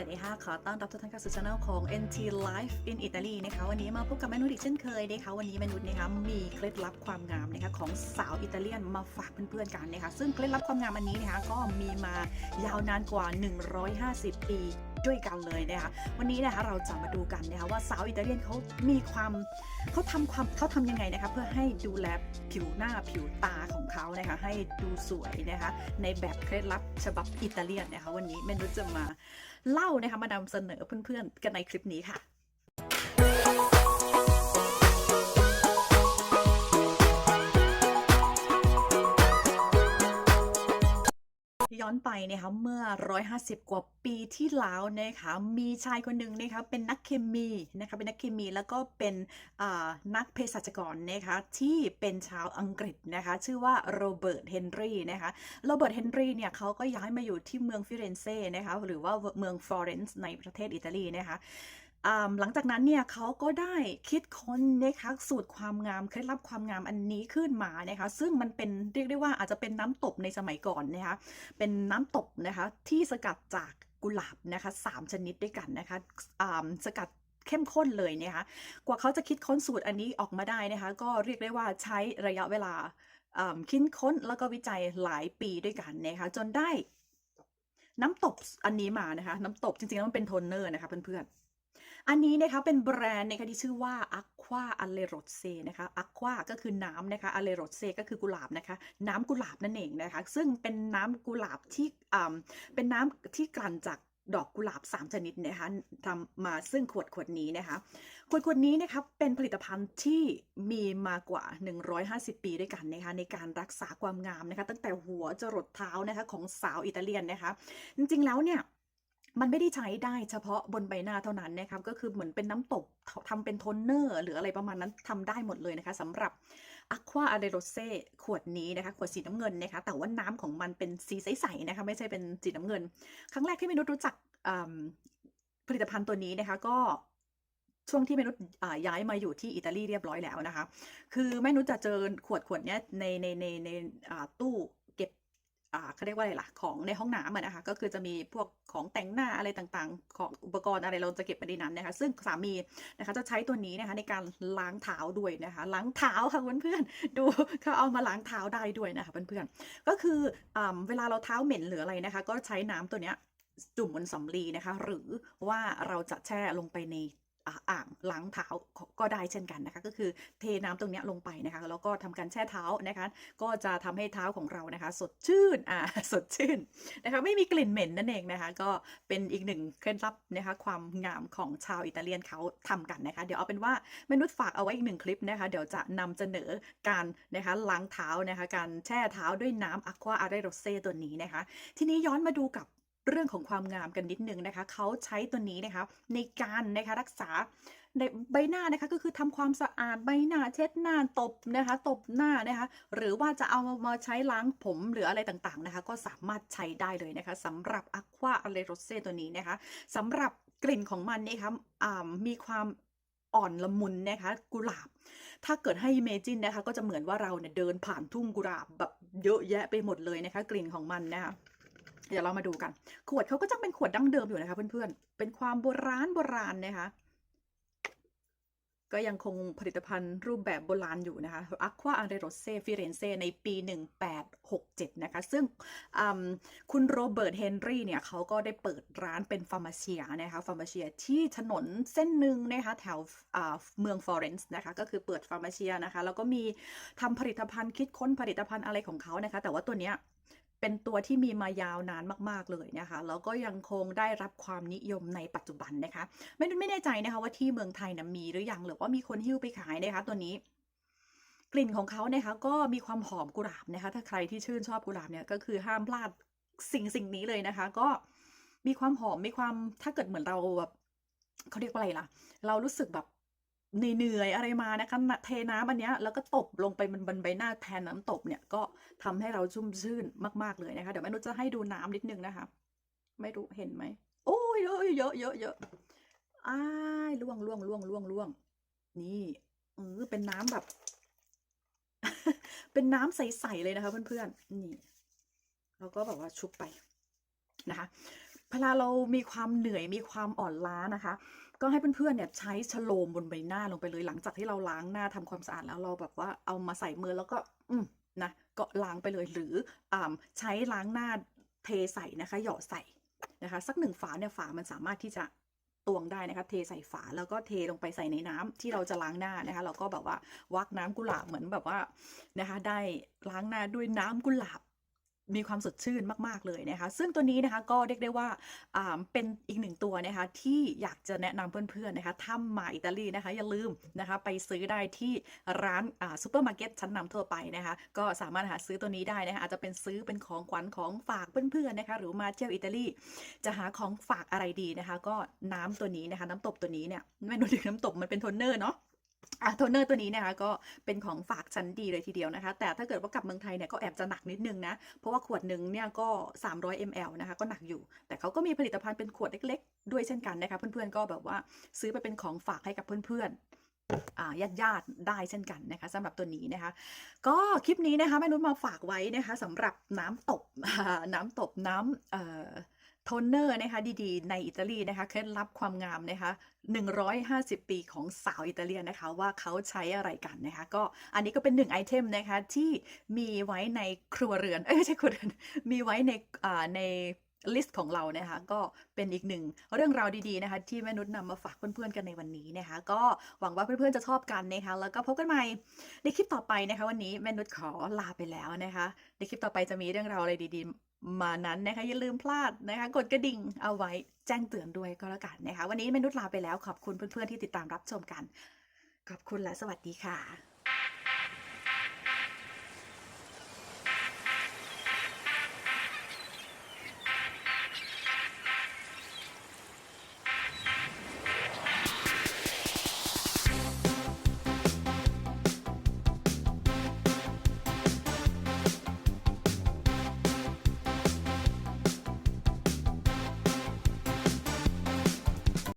วัสดีค่ะขอต้อนรับทุกท่านเข้าสู่ช่องของ NT Life in Italy นะคะวันนี้มาพบกับแมนุษย์อีกเช่นเคยนะคะวันนี้แมนุษย์นะคะมีเคล็ดลับความงามนะคะของสาวอิตาเลียนมาฝากเพื่อนๆกันนะคะซึ่งเคล็ดลับความงามอันนี้นะคะก็มีมายาวนานกว่า 150 ปีด้วยกันเลยนะคะวันนี้นะคะเราจะมาดูกันนะคะว่าสาวอิตาเลียนเขามีความเขาทำความเขาทำยังไงนะคะเพื่อให้ดูแลผิวหน้าผิวตาของเขานะคะให้ดูสวยนะคะในแบบเคล็ดลับฉบับอิตาเลียนนะคะวันนี้แมนุษย์จะมา เล่านะคะมานำเสนอเพื่อนๆกันในคลิปนี้ค่ะ ย้อนไปนะคะเมื่อ 150 กว่าปีที่แล้วนะคะมีชายคนหนึ่งนะคะเป็นนักเคมีนะคะเป็นนักเคมีแล้วก็เป็นนักเภสัชกรนะคะที่เป็นชาวอังกฤษนะคะชื่อว่าโรเบิร์ตเฮนรี่นะคะโรเบิร์ตเฮนรี่เนี่ยเขาก็ย้ายมาอยู่ที่เมืองฟิเรนเซ่นะคะหรือว่าเมืองฟลอเรนซ์ในประเทศอิตาลีนะคะ หลังจากนั้นเนี่ยเขาก็ได้คิดค้นนะคะสูตรความงามเคล็ดลับความงามอันนี้ขึ้นมานะคะ ซึ่งมันเป็นเรียกได้ว่าอาจจะเป็นน้ำตบในสมัยก่อนนะคะเป็นน้ำตบนะคะที่สกัดจากกุหลาบนะคะสามชนิดด้วยกันนะคะสกัดเข้มข้นเลยนะคะกว่าเขาจะคิดค้นสูตรอันนี้ออกมาได้นะคะ ก็เรียกได้ว่าใช้ระยะเวลาอ่าคิดค้นแล้วก็วิจัยหลายปีด้วยกันนะคะจนได้น้ำตบอันนี้มานะคะ น้ำตบจริงๆแล้วมันเป็นโทนเนอร์นะคะเพื่อนๆ อันนี้นะคะเป็นแบรนด์นะคะที่ชื่อว่า Aqua a l e r o s e นะคะ Aqua ก็คือน้ำนะคะ a l e r o s e ก็คือกุหลาบนะคะ น้ำกุหลาบนั่นเองนะคะ ซึ่งเป็นน้ำกุหลาบที่เป็นน้ำที่กลั่นจากดอกกุหลาบ 3 ชนิดนะคะทำมาซึ่งขวดขวดนี้นะคะขวดขวดนี้นะคะเป็นผลิตภัณฑ์ที่มีมากว่า 150 ปีด้วยกันนะคะในการรักษาความงามนะคะ ตั้งแต่หัวจรดเท้านะคะของสาวอิตาเลียนนะคะ จริงๆแล้วเนี่ย มันไม่ได้ใช้ได้เฉพาะบนใบหน้าเท่านั้นนะครับก็คือเหมือนเป็นน้ำตกทำเป็นโทนเนอร์ หรืออะไรประมาณนั้นทำได้หมดเลยนะคะสำหรับ Aqua a l e r o s e ขวดนี้นะคะ ขวดสีน้ำเงินนะคะ แต่ว่าน้ำของมันเป็นสีใสๆนะคะ ไม่ใช่เป็นสีน้ำเงิน ครั้งแรกที่เมนุษย์รู้จักผลิตภัณฑ์ตัวนี้นะคะก็ช่วงที่เมนุษย์ย้ายมาอยู่ที่อิตาลีเรียบร้อยแล้วนะคะ คือแม่นุชจะเจอขวดขวดนี้ในในในในตู้ เขาเรียกว่าอะไรล่ะของในห้องน้ำอะนะคะก็คือจะมีพวกของแต่งหน้าอะไรต่างๆ ของอุปกรณ์อะไรเราจะเก็บไปในนั้นนะคะซึ่งสามีนะคะจะใช้ตัวนี้นะคะในการล้างเท้าด้วยนะคะล้างเท้าค่ะเพื่อนๆดูเขาเอามาล้างเท้าได้ด้วยนะคะเพื่อนๆก็คืออ่าเวลาเราเท้าเหม็นหรืออะไรนะคะ ก็ใช้น้ำตัวเนี้ยจุ่มบนสำลีนะคะ หรือว่าเราจะแช่ลงไปใน อ่าอ่างล้างเท้าก็ได้เช่นกันนะคะ ก็คือเทน้ำตรงนี้ลงไปนะคะแล้วก็ทำการแช่เท้านะคะ ก็จะทำให้เท้าของเรานะคะ สดชื่นอ่าสดชื่นนะคะไม่มีกลิ่นเหม็นนั่นเองนะคะ ก็เป็นอีกหนึ่งเคล็ดลับนะคะ ความงามของชาวอิตาเลียนเขาทำกันนะคะ เดี๋ยวเอาเป็นว่าเมนุษย์ฝากเอาไว้อีกหนึ่งคลิปนะคะ เดี๋ยวจะนำเสนอการนะคะล้างเท้านะคะ การแช่เท้าด้วยน้ำ Aqua a r e r o s e ตัวนี้นะคะ ทีนี้ย้อนมาดูกับ เรื่องของความงามกันนิดนึงนะคะเขาใช้ตัวนี้นะคะในการนะคะรักษาในใบหน้านะคะก็คือทำความสะอาดใบหน้าเช็ดหน้าตบนะคะตบหน้านะคะหรือว่าจะเอามาใช้ล้างผมหรืออะไรต่างๆนะคะก็สามารถใช้ได้เลยนะคะสำหรับ Aqua a l e r o s e ตัวนี้นะคะสำหรับกลิ่นของมันนะคะมีความอ่อนละมุนนะคะกุหลาบ ถ้าเกิดให้ imagine นะคะก็จะเหมือนว่าเราเนี่ยเดินผ่านทุ่งกุหลาบแบบเยอะแยะไปหมดเลยนะคะกลิ่นของมันนะคะ เดี๋ยวเรามาดูกัน ขวดเขาก็จะเป็นขวดดั้งเดิมอยู่นะคะ เพื่อนๆ เป็นความโบราณโบราณนะคะ ก็ยังคงผลิตภัณฑ์รูปแบบโบราณอยู่นะคะอ a q u a a r e r o s e Firenze ในปี 1867 นะคะ ซึ่งคุณโรเบิร์ตเฮนรี่เนี่ยเขาก็ได้เปิดร้านเป็นฟาร์มาเชียนะคะฟาร์มาเชียที่ถนนเส้นหนึ่งนะคะแถวเมืองฟลอเรนซ์นะคะ ก็คือเปิดฟาร์มาเชียนะคะ แล้วก็มีทำผลิตภัณฑ์คิดค้นผลิตภัณฑ์อะไรของเขานะคะ แต่ว่าตัวเนี้ย เป็นตัวที่มีมายาวนานมาก ๆ เลยนะคะ แล้วก็ยังคงได้รับความนิยมในปัจจุบันนะคะ ไม่ไม่แน่ใจนะคะว่าที่เมืองไทยนะมีหรือยังหรือว่ามีคนหิ้วไปขายนะคะ ตัวนี้ กลิ่นของเขานะคะก็มีความหอมกุหลาบนะคะ ถ้าใครที่ชื่นชอบกุหลาบเนี่ยก็คือห้ามพลาดสิ่งสิ่งนี้เลยนะคะ ก็มีความหอมมีความถ้าเกิดเหมือนเราแบบเขาเรียกว่าอะไรล่ะ เรารู้สึกแบบ เหนื่อยๆอะไรมานะคะเทน้ำอันเนี้ยแล้วก็ตบลงไปบนบนใบหน้าแทนน้ำตบเนี่ยก็ทำให้เราชุ่มชื่นมากๆเลยนะคะเดี๋ยวแม่นุชจะให้ดูน้ำนิดนึงนะคะ ไม่รู้เห็นไหมโอ้ยเยอะเยอะเยอะเยอะอ้ายล่วงล่วงล่วงล่วงล่วงนี่เออเป็นน้ำแบบ เป็นน้ำใสๆเลยนะคะ เพื่อนๆนี่แล้วก็แบบว่าชุบไปนะคะ เวลาเรามีความเหนื่อยมีความอ่อนล้านะคะ ก็ให้เพื่อนๆเนี่ยใช้ชโลมบนใบหน้าลงไปเลย หลังจากที่เราล้างหน้าทำความสะอาดแล้วเราแบบว่าเอามาใส่มือแล้วก็ อืมนะก็ล้างไปเลยหรืออ่าใช้ล้างหน้าเทใส่นะคะ หยอดใส่นะคะ สักหนึ่งฝาเนี่ยฝามันสามารถที่จะตวงได้นะคะเทใส่ฝาแล้วก็เทลงไปใส่ในน้ำที่เราจะล้างหน้านะคะเราก็แบบว่าวักน้ำกุหลาบเหมือนแบบว่านะคะ ได้ล้างหน้าด้วยน้ำกุหลาบ มีความสดชื่นมาก ๆ เลยนะคะ ซึ่งตัวนี้นะคะก็เรียกได้ว่าเป็นอีกหนึ่งตัวนะคะที่อยากจะแนะนำเพื่อน ๆ นะคะถ้ามาอิตาลีนะคะอย่าลืมนะคะไปซื้อได้ที่ร้านซูเปอร์มาร์เก็ตชั้นนำทั่วไปนะคะก็สามารถหาซื้อตัวนี้ได้นะคะอาจจะเป็นซื้อเป็นของขวัญของฝากเพื่อน ๆ นะคะหรือมาเที่ยวอิตาลีจะหาของฝากอะไรดีนะคะ ก็น้ำตัวนี้นะคะ น้ำตบตัวนี้เนี่ยไม่รู้ถึงน้ำตบมันเป็นโทนเนอร์เนาะ อะโทนเนอร์ตัวนี้นะคะก็เป็นของฝากชั้นดีเลยทีเดียวนะคะ แต่ถ้าเกิดว่ากลับเมืองไทยเนี่ยก็แอบจะหนักนิดนึงนะ เพราะว่าขวดหนึ่งเนี่ยก็ 300 ml นะคะก็หนักอยู่ แต่เขาก็มีผลิตภัณฑ์เป็นขวดเล็ก ๆ ด้วยเช่นกันนะคะ เพื่อนๆก็แบบว่าซื้อไปเป็นของฝากให้กับเพื่อนๆอ่าญาติๆได้เช่นกันนะคะสำหรับตัวนี้นะคะ ก็คลิปนี้นะคะแม่นุชมาฝากไว้นะคะสำหรับน้ำตบน้ำตบน้ำ โทนเนอร์นะคะดีๆ ในอิตาลีนะคะเคล็ดลับความงามนะคะ150 ปีของสาวอิตาเลียนนะคะว่าเขาใช้อะไรกันนะคะก็อันนี้ก็เป็นหนึ่งไอเทมนะคะที่มีไว้ในครัวเรือนเอ้ยไม่ใช่ครัวเรือนมีไว้ในอ่าในลิสต์ของเรานะคะก็เป็นอีกหนึ่งเรื่องราวดีๆนะคะที่แม่นุชนำมาฝากเพื่อนๆกันในวันนี้นะคะ ก็หวังว่าเพื่อนๆจะชอบกันนะคะแล้วก็พบกันใหม่ในคลิปต่อไปนะคะ วันนี้แม่นุชขอลาไปแล้วนะคะ ในคลิปต่อไปจะมีเรื่องราวอะไรดีๆ มานั้นนะคะอย่าลืมพลาดนะคะกดกระดิ่งเอาไว้แจ้งเตือนด้วยก็แล้วกันนะคะวันนี้แม่นุชลาไปแล้วขอบคุณเพื่อนๆที่ติดตามรับชมกัน ขอบคุณและสวัสดีค่ะ